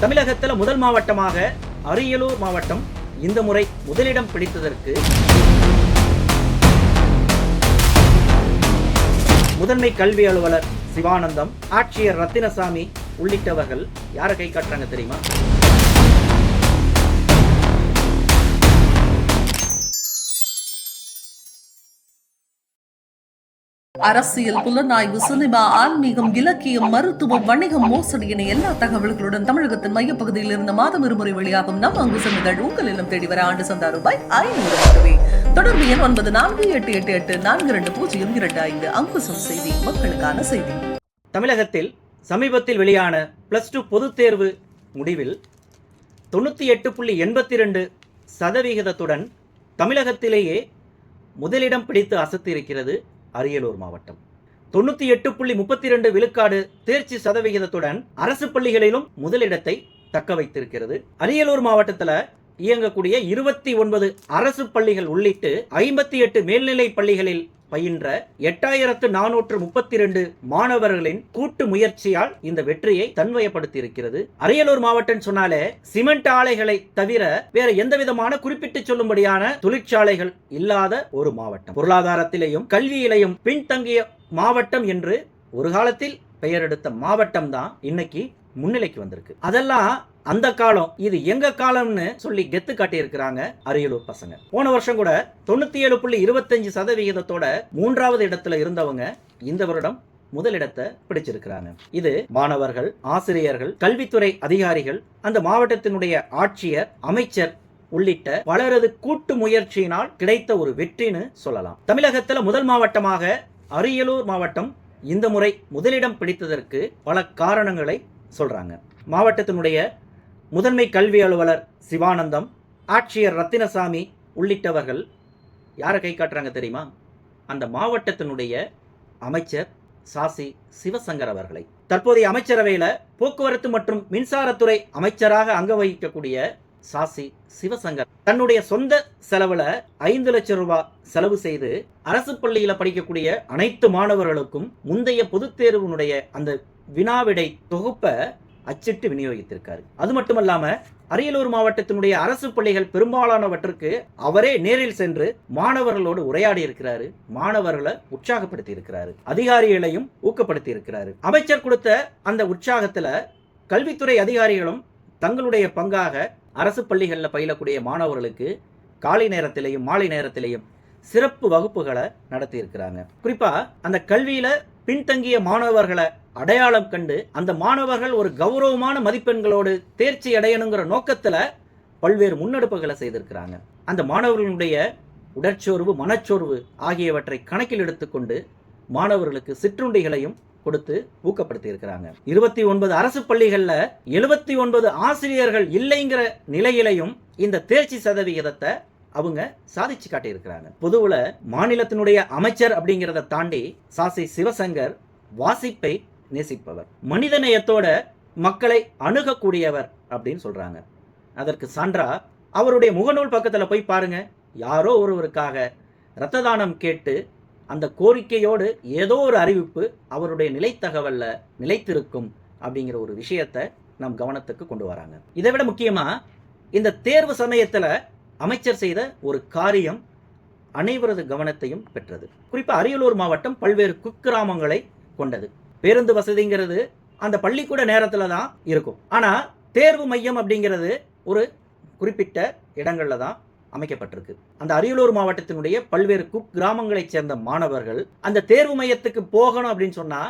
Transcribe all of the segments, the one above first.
தமிழகத்தில் முதல் மாவட்டமாக அரியலூர் மாவட்டம் இந்த முறை முதலிடம் பிடித்ததற்கு முதன்மை கல்வி அலுவலர் சிவானந்தம் ஆட்சியர் ரத்தினசாமி உள்ளிட்டவர்கள் யாரை கை காட்டுறாங்க தெரியுமா? அரசியல் புலனாய்வு சினிமா ஆன்மீகம் இலக்கியம் மருத்துவம் வணிகம் மோசடி என எல்லா தகவல்களுடன் தமிழகத்தின் மையப்பகுதியில் இருந்து மாதம் இருமுறை வெளியாகும் நம் அங்கு இதழ் உங்கள் இல்லம் தேடி வர ஆண்டு சந்தா ரூபாய் ஐநூறு மட்டுமே தொடர்பு எண் ஒன்பது நான்கு எட்டு எட்டு எட்டு நான்கு இரண்டு பூஜ்ஜியம் இரண்டு ஐந்து. அங்குசம் செய்தி மக்களுக்கான செய்தி. தமிழகத்தில் சமீபத்தில் வெளியான பிளஸ் டூ பொதுத் தேர்வு முடிவில் தொண்ணூற்றி எட்டு புள்ளி எண்பத்தி ரெண்டு சதவிகிதத்துடன் தமிழகத்திலேயே முதலிடம் பிடித்து அசத்தியிருக்கிறது. அரியலூர் மாவட்டம். தொண்ணூற்றி எட்டு புள்ளி முப்பத்தி ரெண்டு விழுக்காடு தேர்ச்சி சதவிகிதத்துடன் அரசு பள்ளிகளிலும் முதலிடத்தை தக்க வைத்திருக்கிறது. அரியலூர் மாவட்டத்தில் இயங்கக்கூடிய இருபத்தி ஒன்பது அரசு பள்ளிகள் உள்ளிட்டு ஐம்பத்தி எட்டு மேல்நிலை பள்ளிகளில் பயின்ற எட்டாயிரத்து நானூற்று முப்பத்தி ரெண்டு மாணவர்களின் கூட்டு முயற்சியால் இந்த வெற்றியை தன்வயப்படுத்தி இருக்கிறது அரியலூர் மாவட்டம் சொன்னாலே சிமெண்ட் ஆலைகளை தவிர வேற எந்த விதமான குறிப்பிட்டு சொல்லும்படியான தொழிற்சாலைகள் இல்லாத ஒரு மாவட்டம். பொருளாதாரத்திலையும் கல்வியிலையும் பின்தங்கிய மாவட்டம் என்று ஒரு காலத்தில் பெயர் எடுத்த மாவட்டம் தான் இன்னைக்கு முன்னிலைக்கு வந்திருக்கு. அதெல்லாம் அந்த காலம். இது எங்க காலம்னு சொல்லி கெத்து காட்டியிருக்கிறாங்க அரியலூர் பசங்க. போன வருஷம் கூட தொண்ணூத்தி ஏழு புள்ளி இருபத்தஞ்சு சதவிகிதத்தோட மூன்றாவது இடத்துல இருந்தவங்க இந்த வருடம் முதலிடத்தை பிடிச்சிருக்கிறாங்க. இது மாணவர்கள் ஆசிரியர்கள் கல்வித்துறை அதிகாரிகள் அந்த மாவட்டத்தினுடைய ஆட்சியர் அமைச்சர் உள்ளிட்ட பலரது கூட்டு முயற்சியினால் கிடைத்த ஒரு வெற்றின்னு சொல்லலாம். தமிழகத்துல முதல் மாவட்டமாக அரியலூர் மாவட்டம் இந்த முறை முதலிடம் பிடித்ததற்கு பல காரணங்களை சொல்கிறாங்க மாவட்டத்தினுடைய முதன்மை கல்வி அலுவலர் சிவானந்தம் ஆட்சியர் ரத்தினசாமி உள்ளிட்டவர்கள் யாரை கை காட்டுறாங்க தெரியுமா? அந்த மாவட்டத்தினுடைய அமைச்சர் சாசி சிவசங்கர் அவர்களை. தற்போதைய அமைச்சரவையில் போக்குவரத்து மற்றும் மின்சாரத்துறை அமைச்சராக அங்க வகிக்கக்கூடிய சாசி சிவசங்கர். தன்னுடைய சொந்த செலவுல ஐந்து லட்சம் ரூபாய் செலவு செய்து அரசு பள்ளியில படிக்கக்கூடிய அனைத்து மாணவர்களுக்கும் முந்தைய பொதுத் தேர்வினுடைய அந்த வினாவிடை தொகுப்பை அச்சிட்டு விநியோகித்திருக்காரு. அது மட்டுமல்லாம அரியலூர் மாவட்டத்தினுடைய அரசு பள்ளிகள் பெரும்பாலானவற்றுக்கு அவரே நேரில் சென்று மாணவர்களோடு உரையாடி இருக்கிறாரு. மாணவர்களை உற்சாகப்படுத்தி இருக்கிறாரு. அதிகாரிகளையும் ஊக்கப்படுத்தி இருக்கிறாரு. அமைச்சர் கொடுத்த அந்த உற்சாகத்துல கல்வித்துறை அதிகாரிகளும் தங்களுடைய பங்காக அரசு பள்ளிகளில் பயிலக்கூடிய மாணவர்களுக்கு காலை நேரத்திலையும் மாலை நேரத்திலையும் சிறப்பு வகுப்புகளை நடத்தி இருக்கிறாங்க அந்த கல்வியில் பின்தங்கிய மாணவர்களை அடையாளம் கண்டு அந்த மாணவர்கள் ஒரு கௌரவமான மதிப்பெண்களோடு தேர்ச்சி அடையணுங்கிற நோக்கத்தில் பல்வேறு முன்னெடுப்புகளை செய்திருக்கிறாங்க. அந்த மாணவர்களுடைய உடற்சோர்வு மனச்சோர்வு ஆகியவற்றை கணக்கில் எடுத்துக்கொண்டு மாணவர்களுக்கு சிற்றுண்டிகளையும் கொடுத்து ஊக்கப்படுத்தி இருக்கிறாங்க இருபத்தி ஒன்பது அரசு பள்ளிகளில் எழுபத்தி ஒன்பது ஆசிரியர்கள் இல்லைங்கிற நிலையிலையும் இந்த தேர்ச்சி சதவிகிதத்தை அவங்க சாதிச்சு காட்டியிருக்கிறாங்க. பொதுவில் மாநிலத்தினுடைய அமைச்சர் அப்படிங்கிறத தாண்டி சாசி சிவசங்கர் வாசிப்பை நேசிப்பவர். மனிதநேயத்தோட மக்களை அணுகக்கூடியவர் அப்படின்னு சொல்றாங்க. அதற்கு சான்றா அவருடைய முகநூல் பக்கத்தில் போய் பாருங்க. யாரோ ஒருவருக்காக இரத்த தானம் கேட்டு அந்த கோரிக்கையோடு ஏதோ ஒரு அறிவிப்பு அவருடைய நிலைத்தகவல்ல நிலைத்திருக்கும் அப்படிங்கிற ஒரு விஷயத்தை நம் கவனத்துக்கு கொண்டு வராங்க. இதை விட முக்கியமாக இந்த தேர்வு சமயத்தில் அமைச்சர் செய்த ஒரு காரியம் அனைவரது கவனத்தையும் பெற்றது. குறிப்பாக அரியலூர் மாவட்டம் பல்வேறு குக்கிராமங்களை கொண்டது. பேருந்து வசதிங்கிறது அந்த பள்ளிக்கூட நேரத்தில் தான் இருக்கும். ஆனால் தேர்வு மையம் அப்படிங்கிறது ஒரு குறிப்பிட்ட இடங்களில் தான் அமைக்கப்பட்டிருக்கு. அந்த அரியலூர் மாவட்டத்தினுடைய பல்வேறு குக் கிராமங்களைச் சேர்ந்த மாணவர்கள் அந்த தேர்வு மையத்துக்கு போகணும் அப்படின்னு சொன்னா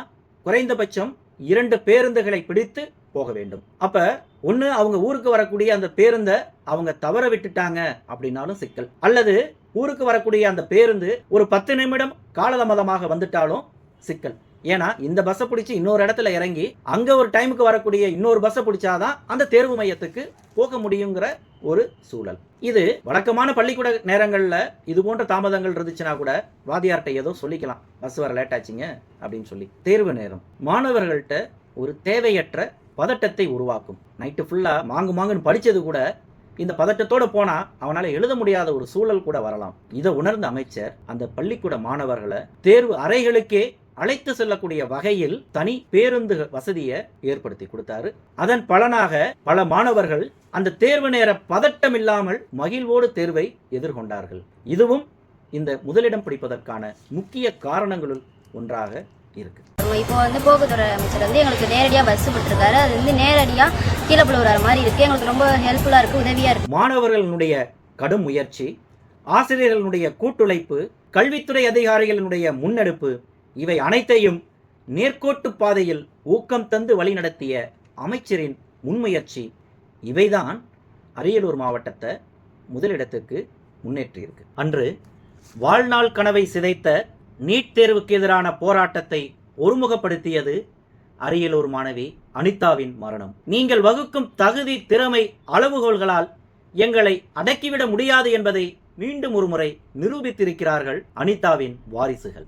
குறைந்தபட்சம் இரண்டு பேருந்துகளை பிடித்து போக வேண்டும். அப்ப ஒன்று அவங்க ஊருக்கு வரக்கூடிய அந்த பேருந்தை அவங்க தவற விட்டுட்டாங்க அப்படின்னாலும் சிக்கல். அல்லது ஊருக்கு வரக்கூடிய அந்த பேருந்து ஒரு பத்து நிமிடம் காலதாமதமாக வந்துட்டாலும் சிக்கல். ஏன்னா இந்த பஸ்ஸை பிடிச்சி இன்னொரு இடத்துல இறங்கி அங்கே ஒரு டைமுக்கு வரக்கூடிய இன்னொரு பஸ்ஸை பிடிச்சாதான் அந்த தேர்வு மையத்துக்கு போக முடியுங்கிற ஒரு சூழல். இது வழக்கமான பள்ளிக்கூட நேரங்களில் இது போன்ற தாமதங்கள் இருந்துச்சுன்னா கூட வாதியார்கிட்ட ஏதோ சொல்லிக்கலாம். பஸ் வர லேட் ஆச்சுங்க அப்படின்னு சொல்லி. தேர்வு நேரம். மாணவர்கள்ட்ட ஒரு தேவையற்ற பதட்டத்தை உருவாக்கும். நைட்டு ஃபுல்லாக மாங்கு மாங்குன்னு படித்தது கூட இந்த பதட்டத்தோட போனால் அவனால் எழுத முடியாத ஒரு சூழல் கூட வரலாம். இதை உணர்ந்த அமைச்சர் அந்த பள்ளிக்கூட மாணவர்களை தேர்வு அறைகளுக்கே அழைத்து செல்லக்கூடிய வகையில் தனி பேருந்து வசதியை ஏற்படுத்தி கொடுத்தாரு. அதன் பலனாக பல மாணவர்கள் அந்த தேர்வு நேர பதட்டம் இல்லாமல் மகிழ்வோடு தேர்வை எதிர்கொண்டார்கள். இதுவும் இந்த முதலிடம் பிடிப்பதற்கான முக்கிய காரணங்களுள் ஒன்றாக இருக்கு. இப்போ வந்து போக்குவரத்து அமைச்சர் வந்து எங்களுக்கு நேரடியாக பஸ் விட்டுருக்காரு அது வந்து நேரடியாக கீழே விழுவுற மாதிரி இருக்குது எங்களுக்கு ரொம்ப ஹெல்ப்ஃபுல்லாக இருக்குது உதவியாக இருக்குது மாணவர்களுடைய கடும் முயற்சி ஆசிரியர்களுடைய கூட்டுழைப்பு கல்வித்துறை அதிகாரிகளினுடைய முன்னெடுப்பு இவை அனைத்தையும் நேர்கோட்டு பாதையில் ஊக்கம் தந்து வழிநடத்திய அமைச்சரின் முன்முயற்சி இவைதான் அரியலூர் மாவட்டத்தை முதலிடத்துக்கு முன்னேற்றியிருக்கு. அன்று வாழ்நாள் கனவை சிதைத்த நீட் தேர்வுக்கு எதிரான போராட்டத்தை ஒருமுகப்படுத்தியது அரியலூர் மாணவி அனிதாவின் மரணம். நீங்கள் வகுக்கும் தகுதி திறமை அளவுகோல்களால் எங்களை அடக்கிவிட முடியாது என்பதை மீண்டும் ஒருமுறை நிரூபித்திருக்கிறார்கள் அனிதாவின் வாரிசுகள்.